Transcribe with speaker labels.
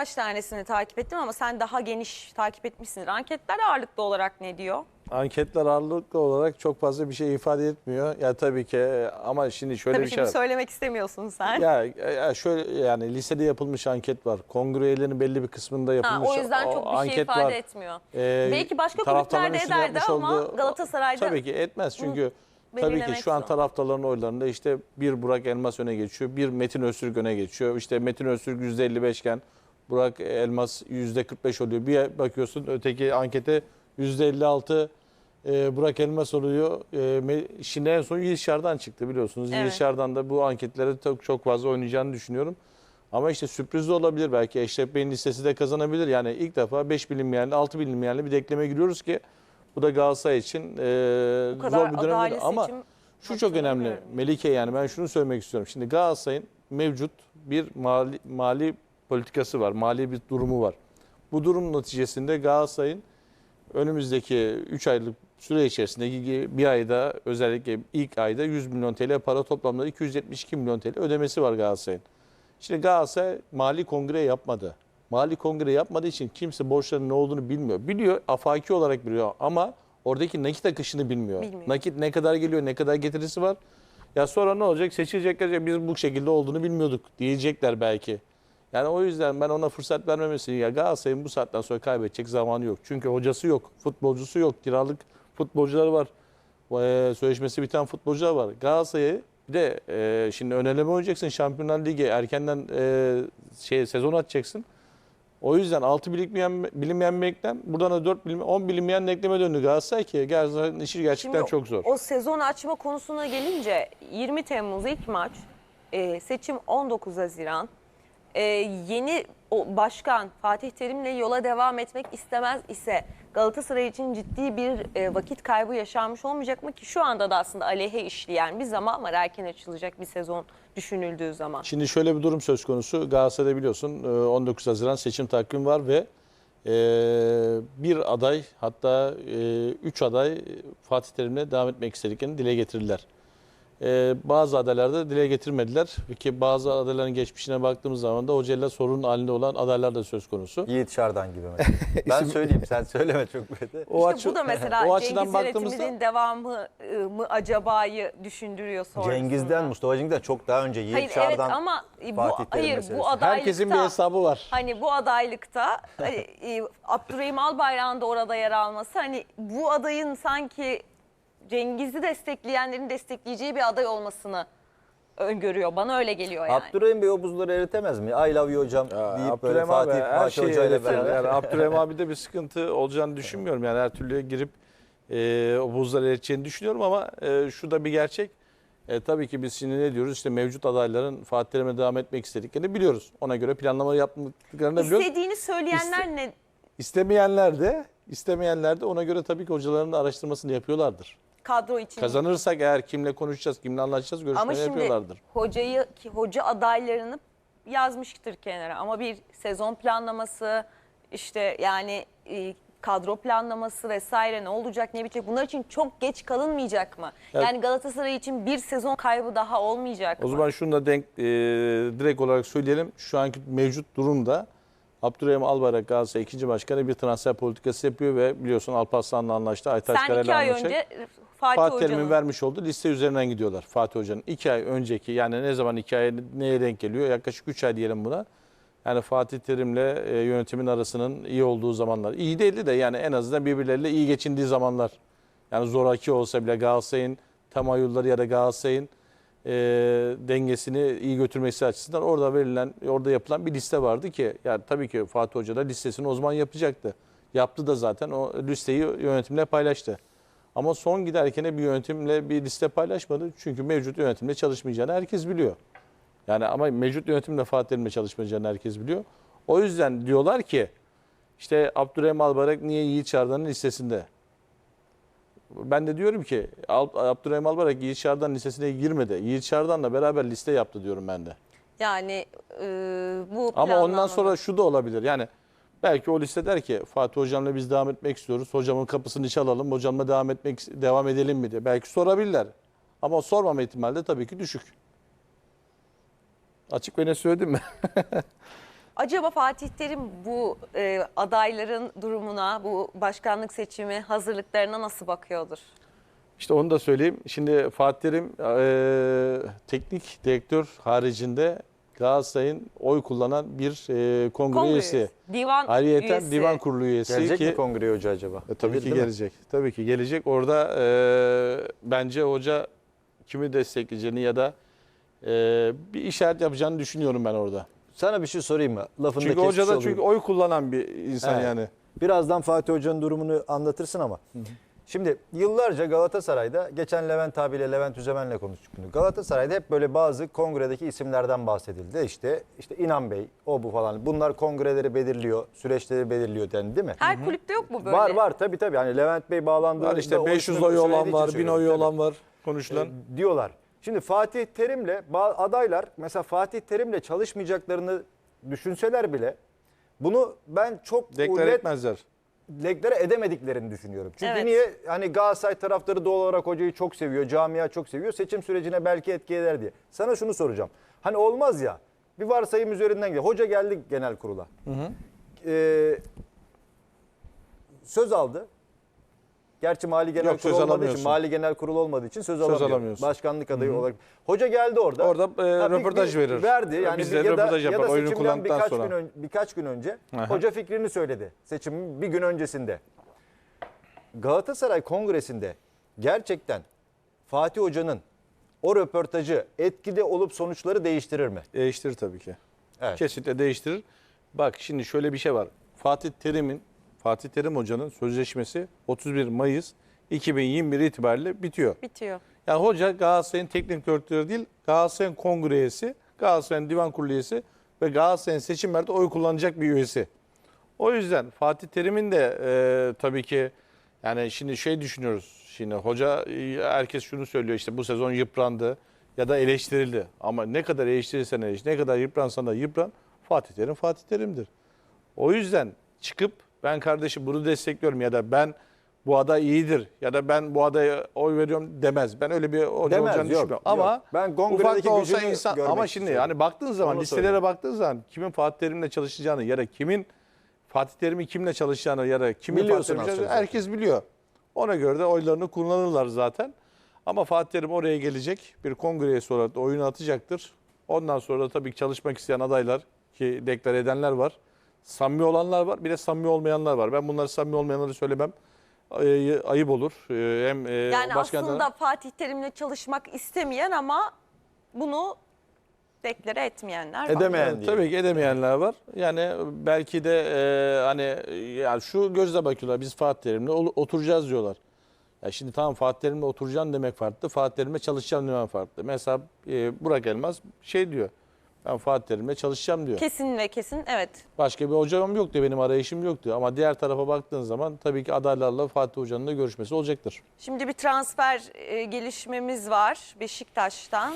Speaker 1: Kaç tanesini takip ettim ama sen daha geniş takip etmişsindir. Anketler ağırlıklı olarak ne diyor?
Speaker 2: Anketler ağırlıklı olarak çok fazla bir şey ifade etmiyor. Ya tabii ki ama şimdi şöyle
Speaker 1: Tabii
Speaker 2: bir şey var.
Speaker 1: söylemek istemiyorsun sen.
Speaker 2: Ya, ya şöyle yani lisede yapılmış anket var. Kongre üyelerinin belli bir kısmında yapılmış
Speaker 1: o yüzden çok bir şey
Speaker 2: anket
Speaker 1: ifade
Speaker 2: var.
Speaker 1: etmiyor.
Speaker 2: Ee,
Speaker 1: Belki başka kulüplerde ederdi ama
Speaker 2: olduğu-
Speaker 1: Galatasaray'da
Speaker 2: Tabii ki etmez çünkü tabii
Speaker 1: belirlemek
Speaker 2: ki şu an taraftarların oylarında işte bir Burak Elmas öne geçiyor, bir Metin Öztürk öne geçiyor. İşte Metin Öztürk %55 iken Burak Elmas %45 oluyor. Bir bakıyorsun öteki ankete %56 e, Burak Elmas oluyor. E, şimdi en son Yılşar'dan çıktı biliyorsunuz.
Speaker 1: Evet.
Speaker 2: Yılşar'dan da bu anketlere çok, çok fazla oynayacağını düşünüyorum. Ama işte sürpriz de olabilir. Belki Eşref Bey'in listesi de kazanabilir. Yani ilk defa 5 bilinmeyenli, 6 bilinmeyenli bir denkleme giriyoruz ki bu da Galatasaray için e, zor bir dönem. Ama şu çok önemli. Melike yani ben şunu söylemek istiyorum. Şimdi Galatasaray'ın mevcut bir mali, mali politikası var. Mali bir durumu var. Bu durum neticesinde Galatasaray'ın önümüzdeki 3 aylık süre içerisindeki bir ayda özellikle ilk ayda 100 milyon TL para toplamda 272 milyon TL ödemesi var Galatasaray'ın. Şimdi Galatasaray mali kongre yapmadı. Mali kongre yapmadığı için kimse borçların ne olduğunu bilmiyor. Biliyor, afaki olarak biliyor ama oradaki nakit akışını bilmiyor.
Speaker 1: Bilmiyor.
Speaker 2: Nakit ne kadar geliyor, ne kadar getirisi var. Ya sonra ne olacak? Seçilecekler biz bu şekilde olduğunu bilmiyorduk diyecekler belki. Yani o yüzden ben ona fırsat vermemesini ya Galatasaray'ın bu saatten sonra kaybedecek zamanı yok. Çünkü hocası yok, futbolcusu yok, kiralık futbolcular var. Ee, Sözleşmesi biten futbolcular var. Galatasaray'ı bir de e, şimdi öneleme oynayacaksın Şampiyonlar Ligi erkenden e, şey sezon açacaksın. O yüzden 6 bilinmeyen, bilinmeyen eklem. Buradan da 4 bilinmeyen, 10 bilinmeyen ekleme döndü Galatasaray ki Galatasaray'ın işi gerçekten
Speaker 1: Şimdi
Speaker 2: çok zor.
Speaker 1: O sezon açma konusuna gelince 20 Temmuz ilk maç, e, seçim 19 Haziran. E, yeni o başkan Fatih Terim'le yola devam etmek istemez ise Galatasaray için ciddi bir e, vakit kaybı yaşanmış olmayacak mı ki şu anda da aslında aleyhe işleyen bir zaman var erken açılacak bir sezon düşünüldüğü zaman.
Speaker 2: Şimdi şöyle bir durum söz konusu. Galatasaray'da biliyorsun e, 19 Haziran seçim takvimi var ve e, bir aday hatta 3 aday Fatih Terim'le devam etmek istediklerini dile getirdiler. E, Bazı adaylar da dile getirmediler ki bazı adayların geçmişine baktığımız zaman da hocayla sorun halinde olan adaylar da söz konusu.
Speaker 3: Yiğit Şardan gibi mesela. ben söyleyeyim sen söyleme çok böyle.
Speaker 2: O
Speaker 1: İşte bu da mesela
Speaker 2: o açıdan
Speaker 1: Cengiz
Speaker 2: baktığımızda
Speaker 1: devamı e, mı acabayı düşündürüyor sonrasında.
Speaker 3: Cengiz'den Mustafa Cengiz'den çok daha önce Yiğit
Speaker 1: Hayır
Speaker 3: Şardan
Speaker 1: evet ama bu, hayır
Speaker 3: meselesi.
Speaker 1: bu adaylıkta
Speaker 2: herkesin bir hesabı var.
Speaker 1: hani bu adaylıkta hani, e, Abdurrahim Albayrak'ın da orada yer alması hani bu adayın sanki Cengiz'i destekleyenlerin destekleyeceği bir aday olmasını öngörüyor. Bana öyle geliyor yani.
Speaker 3: Abdurrahim Bey o buzları eritemez mi? I love you hocam deyip böyle
Speaker 2: Abdurrahim abi
Speaker 3: Fatih,
Speaker 2: her
Speaker 3: Fatih
Speaker 2: şeyi
Speaker 3: Hoca ile beraber.
Speaker 2: Yani Abdurrahim abi de bir sıkıntı olacağını düşünmüyorum. Yani her türlü girip e, o buzları eriteceğini düşünüyorum ama e, şu da bir gerçek. E, tabii ki biz şimdi ne diyoruz? İşte mevcut adayların Fatih Terim'e devam etmek istediklerini biliyoruz. Ona göre planlama yaptıklarını da biliyoruz.
Speaker 1: İstediğini söyleyenler ne?
Speaker 2: İstemeyenler de istemeyenler de ona göre tabii ki hocaların da araştırmasını yapıyorlardır.
Speaker 1: Kadro için.
Speaker 2: Kazanırsak eğer kimle konuşacağız, kimle anlaşacağız
Speaker 1: Ama
Speaker 2: görüşmeleri
Speaker 1: şimdi
Speaker 2: yapıyorlardır.
Speaker 1: hocayı ki hoca adaylarını yazmıştır kenara ama bir sezon planlaması işte yani e, kadro planlaması vesaire ne olacak ne bitecek bunlar için çok geç kalınmayacak mı?
Speaker 2: Evet.
Speaker 1: Yani Galatasaray için bir sezon kaybı daha olmayacak
Speaker 2: O
Speaker 1: mı?
Speaker 2: zaman şunu da denk, e, direkt olarak söyleyelim. Şu anki mevcut durumda Abdurrahim Albayrak Galatasaray ikinci başkanı bir transfer politikası yapıyor ve biliyorsun Alparslan'la anlaştı. Aytaç
Speaker 1: Sen iki
Speaker 2: Karay'la
Speaker 1: ay
Speaker 2: anlaşacak.
Speaker 1: önce Fatih,
Speaker 2: Fatih
Speaker 1: Hoca'nın
Speaker 2: Terim'in vermiş olduğu liste üzerinden gidiyorlar Fatih Hoca'nın. iki ay önceki yani ne zaman iki ay neye denk geliyor? Yaklaşık üç ay diyelim buna. Yani Fatih Terim'le e, yönetimin arasının iyi olduğu zamanlar. İyi değildi de yani en azından birbirleriyle iyi geçindiği zamanlar. Yani zoraki olsa bile Galatasaray'ın tamayülleri ya da Galatasaray'ın e, dengesini iyi götürmesi açısından orada verilen, orada yapılan bir liste vardı ki yani tabii ki Fatih Hoca da listesini o zaman yapacaktı. Yaptı da zaten o listeyi yönetimle paylaştı. Ama son giderken bir yönetimle bir liste paylaşmadı. Çünkü mevcut yönetimle çalışmayacağını herkes biliyor. Yani ama mevcut yönetimle Fatih Terim'le çalışmayacağını herkes biliyor. O yüzden diyorlar ki işte Abdurrahim Albayrak niye Yiğit Çağrı'nın listesinde? Ben de diyorum ki Ab- Abdurrahim Albayrak Yiğit Çağrı'dan listesine girmedi. Yiğit Çağrı'dan beraber liste yaptı diyorum ben de.
Speaker 1: yani e, bu
Speaker 2: Ama ondan sonra şu da olabilir. Yani belki o liste der ki Fatih hocamla biz devam etmek istiyoruz. Hocamın kapısını çalalım. Hocamla devam etmek devam edelim mi diye. Belki sorabilirler. Ama sormama ihtimali de tabii ki düşük. Açık ve ne söyledim mi?
Speaker 1: Acaba Fatih Terim bu e, adayların durumuna, bu başkanlık seçimi hazırlıklarına nasıl bakıyordur?
Speaker 2: İşte onu da söyleyeyim. Şimdi Fatih Terim e, teknik direktör haricinde Galatasaray'ın oy kullanan bir e, kongre,
Speaker 1: Kongre
Speaker 2: üyesi.
Speaker 1: divan
Speaker 2: Ayrıyeten
Speaker 1: üyesi.
Speaker 2: divan kurulu üyesi
Speaker 3: Gelecek
Speaker 2: ki
Speaker 3: mi kongreye hoca acaba?
Speaker 2: E, tabii
Speaker 3: Gelir
Speaker 2: ki
Speaker 3: değil mi?
Speaker 2: gelecek. Tabii ki gelecek. Orada e, bence hoca kimi destekleyeceğini ya da e, bir işaret yapacağını düşünüyorum ben orada.
Speaker 3: Sana bir şey sorayım mı? Lafını
Speaker 2: Çünkü
Speaker 3: da
Speaker 2: hoca da çünkü oy kullanan bir insan
Speaker 3: Evet.
Speaker 2: yani.
Speaker 3: Birazdan Fatih Hoca'nın durumunu anlatırsın ama. Şimdi yıllarca Galatasaray'da geçen Levent abiyle Levent Üzemen'le konuştuk bunu. Galatasaray'da hep böyle bazı kongredeki isimlerden bahsedildi. İşte işte İnan Bey, o bu falan. Bunlar kongreleri belirliyor, süreçleri belirliyor dendi değil mi?
Speaker 1: Her kulüpte yok mu böyle?
Speaker 3: Var var tabii tabii. Hani Levent Bey bağlandığı
Speaker 2: Var işte 500 oy olan var, 1000 oy olan var konuşulan.
Speaker 3: e, diyorlar. Şimdi Fatih Terim'le adaylar mesela Fatih Terim'le çalışmayacaklarını düşünseler bile bunu ben çok
Speaker 2: Deklar
Speaker 3: net
Speaker 2: etmezler.
Speaker 3: deklare edemediklerini düşünüyorum. Çünkü
Speaker 1: Evet.
Speaker 3: niye? Hani Galatasaray taraftarı doğal olarak hocayı çok seviyor, camia çok seviyor. Seçim sürecine belki etki eder diye. Sana şunu soracağım. Hani olmaz ya. Bir varsayım üzerinden gidiyor. Hoca geldi genel kurula. Ee, söz aldı. Gerçi mali genel
Speaker 2: Yok,
Speaker 3: kurul
Speaker 2: söz
Speaker 3: olmadığı için, mali genel kurul olmadığı için söz,
Speaker 2: Söz
Speaker 3: alamıyor.
Speaker 2: alamıyorsun.
Speaker 3: Başkanlık adayı olarak. Hoca geldi orada.
Speaker 2: Orada, e,
Speaker 3: bir-
Speaker 2: röportaj verir.
Speaker 3: Verdi. Yani
Speaker 2: Bizle
Speaker 3: bir, ya da,
Speaker 2: röportaj
Speaker 3: ya
Speaker 2: yapar,
Speaker 3: da
Speaker 2: oyunu kullandıktan
Speaker 3: birkaç
Speaker 2: sonra.
Speaker 3: gün, ön- birkaç gün önce
Speaker 2: Aha.
Speaker 3: hoca fikrini söyledi. Seçimin bir gün öncesinde. Galatasaray Kongresi'nde gerçekten Fatih Hoca'nın o röportajı etkili olup sonuçları değiştirir mi?
Speaker 2: Değiştirir tabii ki.
Speaker 3: Evet.
Speaker 2: Kesinlikle değiştirir. Bak şimdi şöyle bir şey var. Fatih Terim'in, Fatih Terim Hoca'nın sözleşmesi 31 Mayıs 2021 itibariyle bitiyor.
Speaker 1: Bitiyor.
Speaker 2: Yani hoca Galatasaray'ın teknik direktörü değil, Galatasaray'ın kongre üyesi, Galatasaray'ın divan kurulu üyesi ve Galatasaray'ın seçimlerde oy kullanacak bir üyesi. O yüzden Fatih Terim'in de e, tabii ki yani şimdi şey düşünüyoruz. Şimdi hoca e, herkes şunu söylüyor işte bu sezon yıprandı ya da eleştirildi. Ama ne kadar eleştirirsen eleştir, ne kadar yıpransan da yıpran Fatih Terim Fatih Terim'dir. O yüzden çıkıp ben kardeşim bunu destekliyorum ya da ben bu aday iyidir ya da ben bu adaya oy veriyorum demez. Ben öyle bir hoca
Speaker 3: Demez,
Speaker 2: olacağını
Speaker 3: yok,
Speaker 2: düşünmüyorum. Ama
Speaker 3: yok. Ben kongredeki
Speaker 2: ufak da olsa
Speaker 3: gücünü
Speaker 2: insan
Speaker 3: görmek
Speaker 2: ama şimdi
Speaker 3: istiyorum.
Speaker 2: hani baktığın zaman
Speaker 3: Onu
Speaker 2: listelere
Speaker 3: söylüyorum.
Speaker 2: baktığın zaman kimin Fatih Terim'le çalışacağını ya da kimin Fatih Terim'i kimle çalışacağını ya da kimin
Speaker 3: Biliyorsun
Speaker 2: Fatih Terim'le
Speaker 3: az çok
Speaker 2: çalışacağını herkes biliyor. Ona göre de oylarını kullanırlar zaten. Ama Fatih Terim oraya gelecek. Bir kongre üyesi olarak da oyunu atacaktır. Ondan sonra da tabii ki çalışmak isteyen adaylar ki deklar edenler var. Samimi olanlar var. Bir de samimi olmayanlar var. Ben bunları samimi olmayanları söylemem. Ay- Ayıp olur. Ee, Hem e,
Speaker 1: Yani
Speaker 2: başkan
Speaker 1: aslında Fatih Terim'le çalışmak istemeyen ama bunu deklare etmeyenler var.
Speaker 3: Edemeyen diyelim.
Speaker 2: Tabii ki edemeyenler var. Yani belki de e, hani yani şu gözle bakıyorlar biz Fatih Terim'le ol- oturacağız diyorlar. Ya şimdi tamam Fatih Terim'le oturacaksın demek farklı. Fatih Terim'le çalışacağım demek farklı. Mesela e, Burak Elmas şey diyor. Ben Fatih Terim'le çalışacağım diyor.
Speaker 1: Kesin ve kesin evet.
Speaker 2: Başka bir hocam yok diyor. Benim arayışım yok diyor. Ama diğer tarafa baktığın zaman tabii ki adaylarla Fatih Hoca'nın da görüşmesi olacaktır.
Speaker 1: Şimdi bir transfer e, gelişmemiz var Beşiktaş'tan.